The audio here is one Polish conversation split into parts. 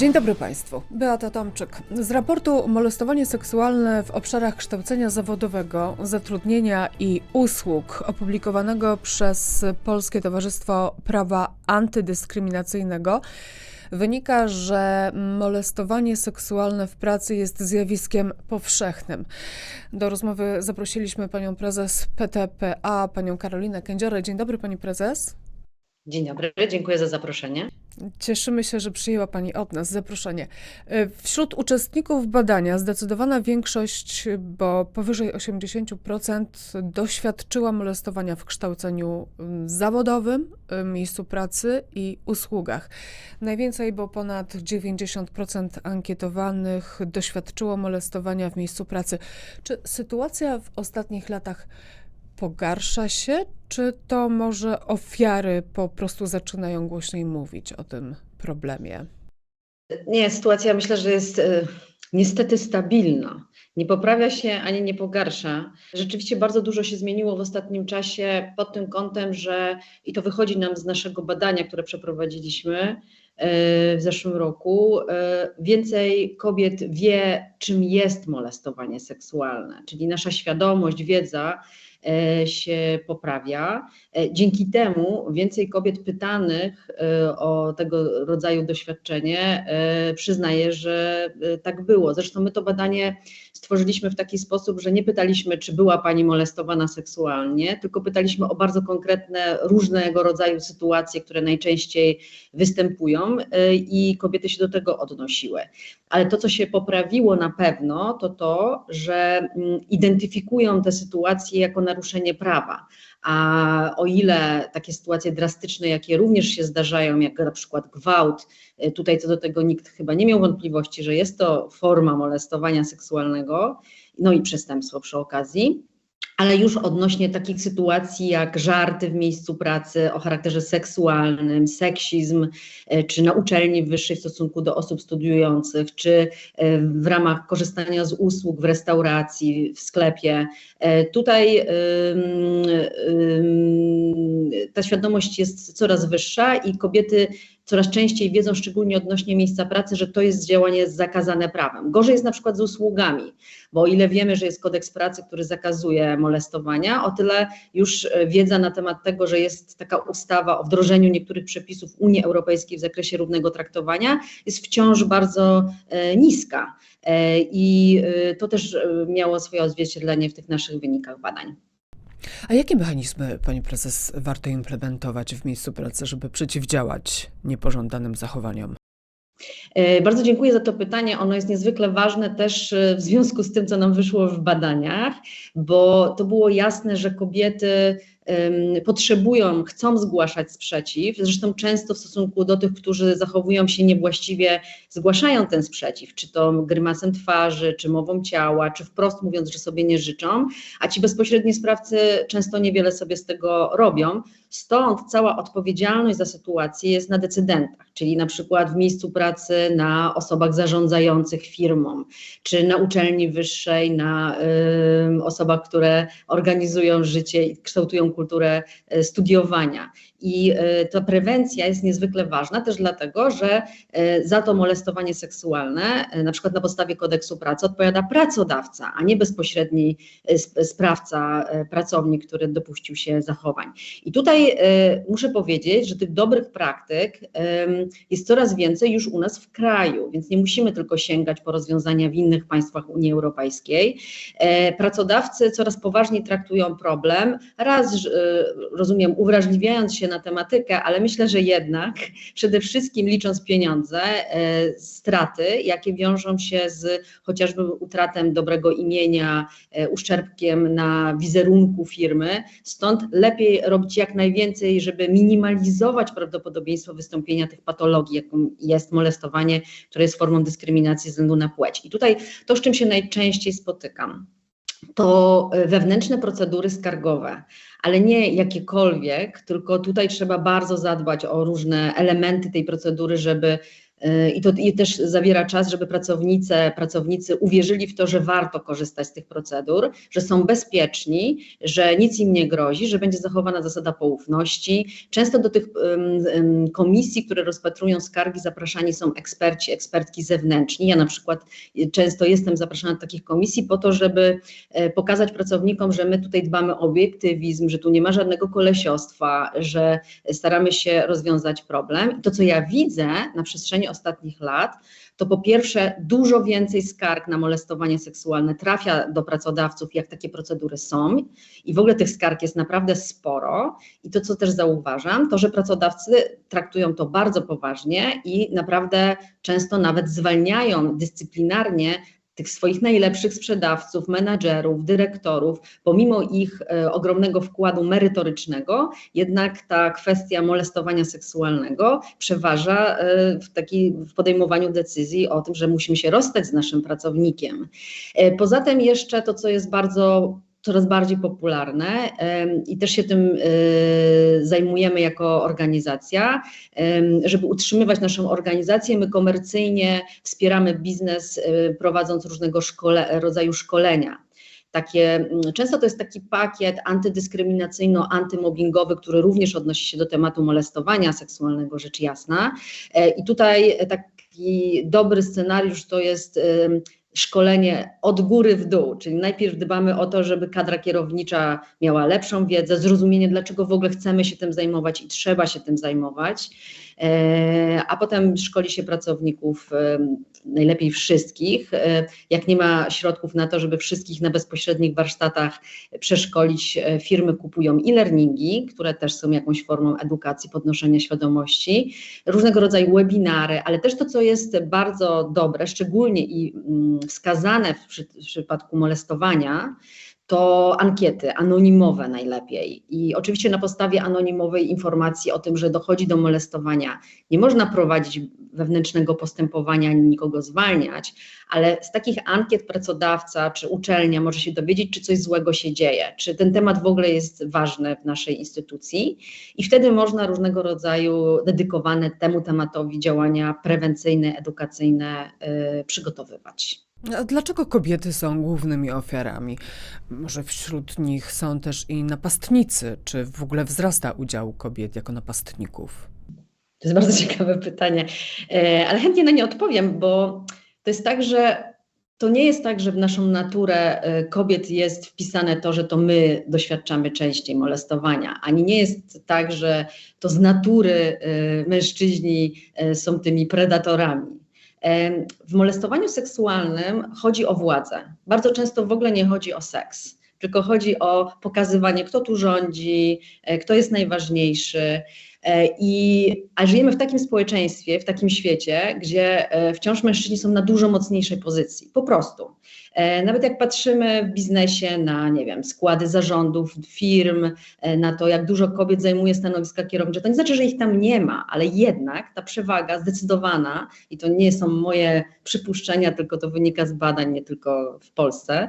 Dzień dobry Państwu. Beata Tomczyk. Z raportu Molestowanie seksualne w obszarach kształcenia zawodowego, zatrudnienia i usług opublikowanego przez Polskie Towarzystwo Prawa Antydyskryminacyjnego wynika, że molestowanie seksualne w pracy jest zjawiskiem powszechnym. Do rozmowy zaprosiliśmy panią prezes PTPA, panią Karolinę Kędziorę. Dzień dobry Pani Prezes. Dzień dobry, dziękuję za zaproszenie. Cieszymy się, że przyjęła Pani od nas zaproszenie. Y, Wśród uczestników badania zdecydowana większość, bo powyżej 80%, doświadczyła molestowania w kształceniu ym, zawodowym, y, miejscu pracy i usługach. Najwięcej, bo ponad 90% ankietowanych doświadczyło molestowania w miejscu pracy. Czy sytuacja w ostatnich latach pogarsza się, czy to może ofiary po prostu zaczynają głośniej mówić o tym problemie? Nie, sytuacja myślę, że jest e, niestety stabilna. Nie poprawia się ani nie pogarsza. Rzeczywiście bardzo dużo się zmieniło w ostatnim czasie pod tym kątem, że i to wychodzi nam z naszego badania, które przeprowadziliśmy e, w zeszłym roku. e, Więcej kobiet wie, czym jest molestowanie seksualne, czyli nasza świadomość, wiedza się poprawia. E, Dzięki temu więcej kobiet pytanych e, o tego rodzaju doświadczenie e, przyznaje, że e, tak było. Zresztą my to badanie stworzyliśmy w taki sposób, że nie pytaliśmy, czy była pani molestowana seksualnie, tylko pytaliśmy o bardzo konkretne, różnego rodzaju sytuacje, które najczęściej występują e, i kobiety się do tego odnosiły. Ale to, co się poprawiło na pewno, to to, że mm, identyfikują te sytuacje jako naruszenie prawa. A o ile takie sytuacje drastyczne, jakie również się zdarzają, jak na przykład gwałt, e, tutaj co do tego nikt chyba nie miał wątpliwości, że jest to forma molestowania seksualnego, no i przestępstwo przy okazji. Ale już odnośnie takich sytuacji jak żarty w miejscu pracy o charakterze seksualnym, seksizm, e, czy na uczelni wyższej w stosunku do osób studiujących, czy e, w ramach korzystania z usług w restauracji, w sklepie. E, Tutaj ta świadomość jest coraz wyższa i kobiety coraz częściej wiedzą, szczególnie odnośnie miejsca pracy, że to jest działanie zakazane prawem. Gorzej jest na przykład z usługami, bo o ile wiemy, że jest kodeks pracy, który zakazuje molestowania, o tyle już e, wiedza na temat tego, że jest taka ustawa o wdrożeniu niektórych przepisów Unii Europejskiej w zakresie równego traktowania, jest wciąż bardzo e, niska. E, I to też miało swoje odzwierciedlenie w tych naszych wynikach badań. A jakie mechanizmy, Pani Prezes, warto implementować w miejscu pracy, żeby przeciwdziałać niepożądanym zachowaniom? E, Bardzo dziękuję za to pytanie. Ono jest niezwykle ważne też e, w związku z tym, co nam wyszło w badaniach, bo to było jasne, że kobiety potrzebują, chcą zgłaszać sprzeciw. Zresztą często w stosunku do tych, którzy zachowują się niewłaściwie, zgłaszają ten sprzeciw, czy to grymasem twarzy, czy mową ciała, czy wprost mówiąc, że sobie nie życzą, a ci bezpośredni sprawcy często niewiele sobie z tego robią. Stąd cała odpowiedzialność za sytuację jest na decydentach, czyli na przykład w miejscu pracy na osobach zarządzających firmą, czy na uczelni wyższej, na ym, osobach, które organizują życie i kształtują kulturę y, studiowania. I y, ta prewencja jest niezwykle ważna też dlatego, że y, za to molestowanie seksualne, na przykład na podstawie kodeksu pracy, odpowiada pracodawca, a nie bezpośredni sp- sprawca, pracownik, który dopuścił się zachowań. I tutaj muszę powiedzieć, że tych dobrych praktyk jest coraz więcej już u nas w kraju, więc nie musimy tylko sięgać po rozwiązania w innych państwach Unii Europejskiej. E, Pracodawcy coraz poważniej traktują problem, raz e, rozumiem, uwrażliwiając się na tematykę, ale myślę, że jednak przede wszystkim licząc pieniądze, e, straty, jakie wiążą się z chociażby utratem dobrego imienia, e, uszczerbkiem na wizerunku firmy. Stąd lepiej robić jak najwięcej, żeby minimalizować prawdopodobieństwo wystąpienia tych patologii, jaką jest molestowanie, które jest formą dyskryminacji ze względu na płeć. I tutaj to, z czym się najczęściej spotykam, to e, wewnętrzne procedury skargowe, ale nie jakiekolwiek, tylko tutaj trzeba bardzo zadbać o różne elementy tej procedury, żeby I to i też zabiera czas, żeby pracownice, pracownicy uwierzyli w to, że warto korzystać z tych procedur, że są bezpieczni, że nic im nie grozi, że będzie zachowana zasada poufności. Często do tych komisji, które rozpatrują skargi, zapraszani są eksperci, ekspertki zewnętrzni. Ja na przykład często jestem zapraszana do takich komisji po to, żeby e, pokazać pracownikom, że my tutaj dbamy o obiektywizm, że tu nie ma żadnego kolesiostwa, że staramy się rozwiązać problem. I to, co ja widzę na przestrzeni ostatnich lat, to po pierwsze dużo więcej skarg na molestowanie seksualne trafia do pracodawców, jak takie procedury są. I w ogóle tych skarg jest naprawdę sporo. I to, co też zauważam, to, że pracodawcy traktują to bardzo poważnie i naprawdę często nawet zwalniają dyscyplinarnie tych swoich najlepszych sprzedawców, menadżerów, dyrektorów, pomimo ich e, ogromnego wkładu merytorycznego, jednak ta kwestia molestowania seksualnego przeważa e, w, taki, w podejmowaniu decyzji o tym, że musimy się rozstać z naszym pracownikiem. E, poza tym jeszcze to, co jest bardzo coraz bardziej popularne i też się tym e, zajmujemy jako organizacja. Żeby utrzymywać naszą organizację, my komercyjnie wspieramy biznes, e, prowadząc różnego szkole, rodzaju szkolenia. Takie, mm, często to jest taki pakiet antydyskryminacyjno-antymobbingowy, który również odnosi się do tematu molestowania seksualnego, rzecz jasna. E, I tutaj taki dobry scenariusz to jest szkolenie od góry w dół, czyli najpierw dbamy o to, żeby kadra kierownicza miała lepszą wiedzę, zrozumienie, dlaczego w ogóle chcemy się tym zajmować i trzeba się tym zajmować, a potem szkoli się pracowników, e, najlepiej wszystkich. E, Jak nie ma środków na to, żeby wszystkich na bezpośrednich warsztatach przeszkolić, e, firmy kupują e-learningi, które też są jakąś formą edukacji, podnoszenia świadomości, różnego rodzaju webinary, ale też to, co jest bardzo dobre, szczególnie i mm, wskazane w przypadku molestowania, to ankiety anonimowe najlepiej. I oczywiście na podstawie anonimowej informacji o tym, że dochodzi do molestowania, nie można prowadzić wewnętrznego postępowania ani nikogo zwalniać, ale z takich ankiet pracodawca czy uczelnia może się dowiedzieć, czy coś złego się dzieje, czy ten temat w ogóle jest ważny w naszej instytucji i wtedy można różnego rodzaju dedykowane temu tematowi działania prewencyjne, edukacyjne y, przygotowywać. A dlaczego kobiety są głównymi ofiarami? Może wśród nich są też i napastnicy? Czy w ogóle wzrasta udział kobiet jako napastników? To jest bardzo ciekawe pytanie, E, ale chętnie na nie odpowiem, bo to jest tak, że to nie jest tak, że w naszą naturę e, kobiet jest wpisane to, że to my doświadczamy częściej molestowania, ani nie jest tak, że to z natury e, mężczyźni są tymi predatorami. W molestowaniu seksualnym chodzi o władzę. Bardzo często w ogóle nie chodzi o seks, tylko chodzi o pokazywanie, kto tu rządzi, e, kto jest najważniejszy. E, I, a żyjemy w takim społeczeństwie, w takim świecie, gdzie e, wciąż mężczyźni są na dużo mocniejszej pozycji. Po prostu. E, Nawet jak patrzymy w biznesie na, nie wiem, składy zarządów firm, na to, jak dużo kobiet zajmuje stanowiska kierownicze, to nie znaczy, że ich tam nie ma, ale jednak ta przewaga zdecydowana, i to nie są moje przypuszczenia, tylko to wynika z badań, nie tylko w Polsce,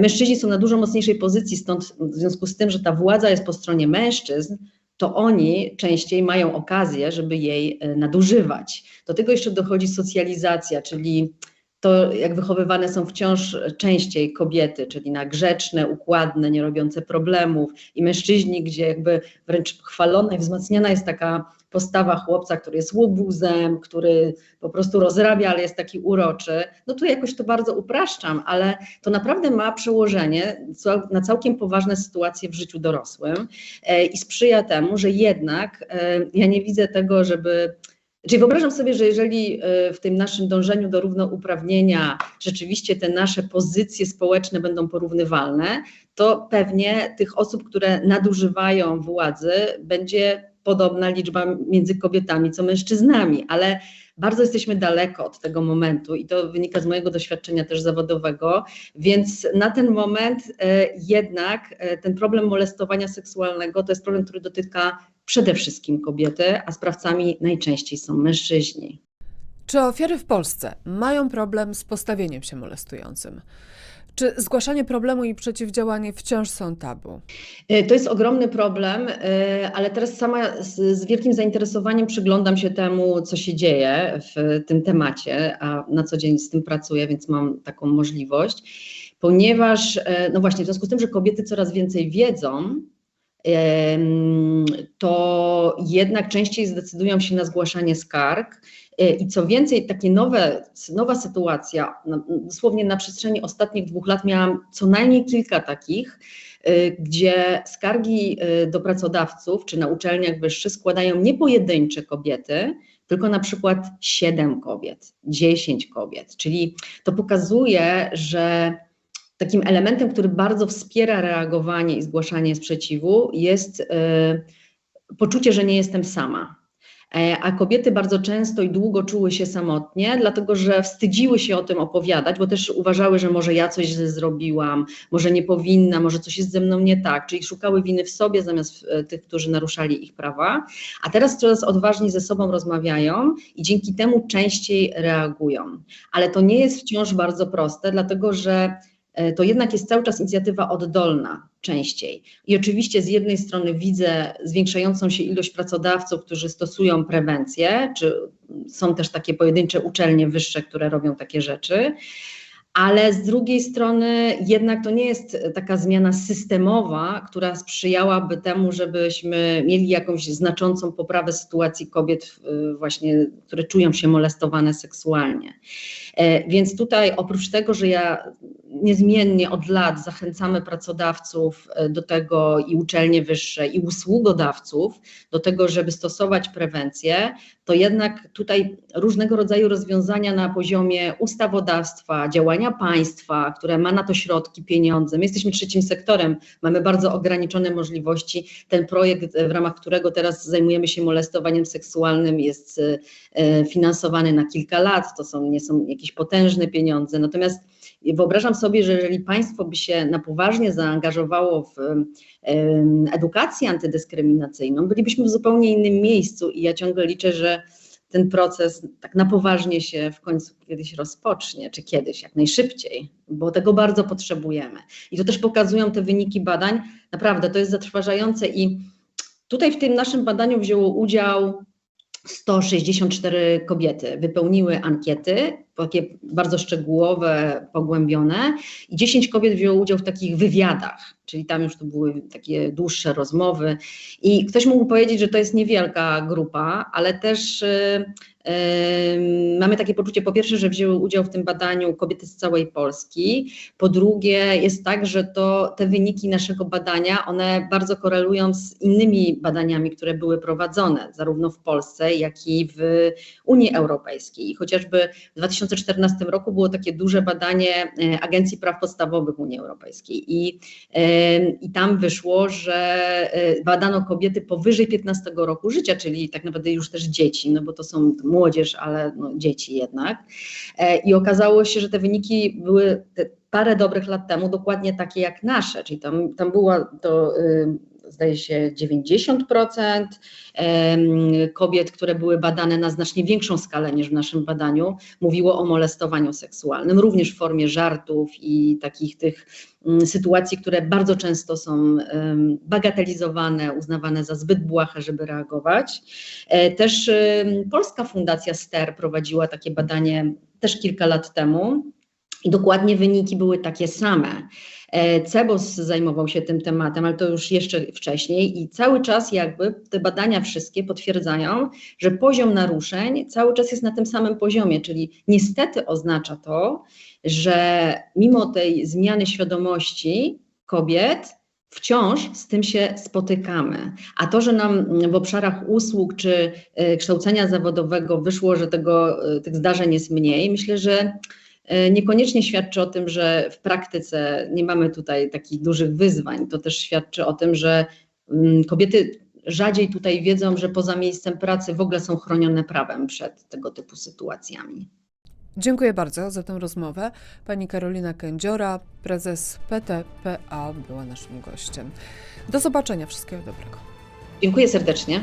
mężczyźni są na dużo mocniejszej pozycji, stąd w związku z tym, że ta władza jest po stronie mężczyzn, to oni częściej mają okazję, żeby jej e, nadużywać. Do tego jeszcze dochodzi socjalizacja, czyli to jak wychowywane są wciąż częściej kobiety, czyli na grzeczne, układne, nie robiące problemów i mężczyźni, gdzie jakby wręcz chwalona i wzmacniana jest taka postawa chłopca, który jest łobuzem, który po prostu rozrabia, ale jest taki uroczy. No tu jakoś to bardzo upraszczam, ale to naprawdę ma przełożenie na całkiem poważne sytuacje w życiu dorosłym e, i sprzyja temu, że jednak e, ja nie widzę tego, żeby Czyli wyobrażam sobie, że jeżeli e, w tym naszym dążeniu do równouprawnienia rzeczywiście te nasze pozycje społeczne będą porównywalne, to pewnie tych osób, które nadużywają władzy, będzie podobna liczba między kobietami co mężczyznami, ale bardzo jesteśmy daleko od tego momentu i to wynika z mojego doświadczenia też zawodowego, więc na ten moment e, jednak e, ten problem molestowania seksualnego to jest problem, który dotyka przede wszystkim kobiety, a sprawcami najczęściej są mężczyźni. Czy ofiary w Polsce mają problem z postawieniem się molestującym? Czy zgłaszanie problemu i przeciwdziałanie wciąż są tabu? E, To jest ogromny problem, e, ale teraz sama z, wielkim zainteresowaniem przyglądam się temu, co się dzieje w tym temacie, a na co dzień z tym pracuję, więc mam taką możliwość, ponieważ, e, no właśnie, w związku z tym, że kobiety coraz więcej wiedzą, to jednak częściej zdecydują się na zgłaszanie skarg. E, I co więcej, takie nowe, nowa sytuacja, dosłownie na przestrzeni ostatnich dwóch lat miałam co najmniej kilka takich, y, gdzie skargi y, do pracodawców czy na uczelniach wyższych składają nie pojedyncze kobiety, tylko na przykład 7 kobiet, 10 kobiet. Czyli to pokazuje, że takim elementem, który bardzo wspiera reagowanie i zgłaszanie sprzeciwu, jest y, poczucie, że nie jestem sama. E, A kobiety bardzo często i długo czuły się samotnie, dlatego że wstydziły się o tym opowiadać, bo też uważały, że może ja coś zrobiłam, może nie powinna, może coś jest ze mną nie tak, czyli szukały winy w sobie zamiast e, tych, którzy naruszali ich prawa. A teraz coraz odważniej ze sobą rozmawiają i dzięki temu częściej reagują. Ale to nie jest wciąż bardzo proste, dlatego że e, to jednak jest cały czas inicjatywa oddolna częściej. I oczywiście z jednej strony widzę zwiększającą się ilość pracodawców, którzy stosują prewencję, czy są też takie pojedyncze uczelnie wyższe, które robią takie rzeczy. Ale z drugiej strony jednak to nie jest taka zmiana systemowa, która sprzyjałaby temu, żebyśmy mieli jakąś znaczącą poprawę sytuacji kobiet, właśnie, które czują się molestowane seksualnie. E, Więc tutaj oprócz tego, że ja niezmiennie od lat zachęcamy pracodawców e, do tego i uczelnie wyższe, i usługodawców do tego, żeby stosować prewencję, to jednak tutaj różnego rodzaju rozwiązania na poziomie ustawodawstwa, działania państwa, które ma na to środki, pieniądze. My jesteśmy trzecim sektorem, mamy bardzo ograniczone możliwości. Ten projekt, e, w ramach którego teraz zajmujemy się molestowaniem seksualnym, jest e, finansowany na kilka lat. To są, nie są jakieś potężne pieniądze. Natomiast Wyobrażam sobie, że jeżeli państwo by się na poważnie zaangażowało w edukację antydyskryminacyjną, bylibyśmy w zupełnie innym miejscu i ja ciągle liczę, że ten proces tak na poważnie się w końcu kiedyś rozpocznie, czy kiedyś, jak najszybciej, bo tego bardzo potrzebujemy. I to też pokazują te wyniki badań. Naprawdę to jest zatrważające i tutaj w tym naszym badaniu wzięło udział 164 kobiety wypełniły ankiety, takie bardzo szczegółowe, pogłębione, i 10 kobiet wzięło udział w takich wywiadach, czyli tam już to były takie dłuższe rozmowy. I ktoś mógł powiedzieć, że to jest niewielka grupa, ale też yy, yy, mamy takie poczucie, po pierwsze, że wzięły udział w tym badaniu kobiety z całej Polski, po drugie jest tak, że to te wyniki naszego badania, one bardzo korelują z innymi badaniami, które były prowadzone, zarówno w Polsce, jak i w Unii Europejskiej. I chociażby w 2014 roku było takie duże badanie e, Agencji Praw Podstawowych Unii Europejskiej i, e, i tam wyszło, że e, badano kobiety powyżej 15 roku życia, czyli tak naprawdę już też dzieci, no bo to są młodzież, ale no, dzieci jednak. I okazało się, że te wyniki były te parę dobrych lat temu dokładnie takie jak nasze, czyli tam, tam była to zdaje się 90% kobiet, które były badane na znacznie większą skalę niż w naszym badaniu, mówiło o molestowaniu seksualnym, również w formie żartów i takich tych mm, sytuacji, które bardzo często są bagatelizowane, uznawane za zbyt błahe, żeby reagować. E, też Polska Fundacja STER prowadziła takie badanie też kilka lat temu. I dokładnie wyniki były takie same. E, CEBOS zajmował się tym tematem, ale to już jeszcze wcześniej i cały czas jakby te badania wszystkie potwierdzają, że poziom naruszeń cały czas jest na tym samym poziomie, czyli niestety oznacza to, że mimo tej zmiany świadomości kobiet, wciąż z tym się spotykamy. A to, że nam w obszarach usług czy e, kształcenia zawodowego wyszło, że tego, e, tych zdarzeń jest mniej, myślę, że niekoniecznie świadczy o tym, że w praktyce nie mamy tutaj takich dużych wyzwań. To też świadczy o tym, że mm, kobiety rzadziej tutaj wiedzą, że poza miejscem pracy w ogóle są chronione prawem przed tego typu sytuacjami. Dziękuję bardzo za tę rozmowę. Pani Karolina Kędziora, prezes PTPA, była naszym gościem. Do zobaczenia. Wszystkiego dobrego. Dziękuję serdecznie.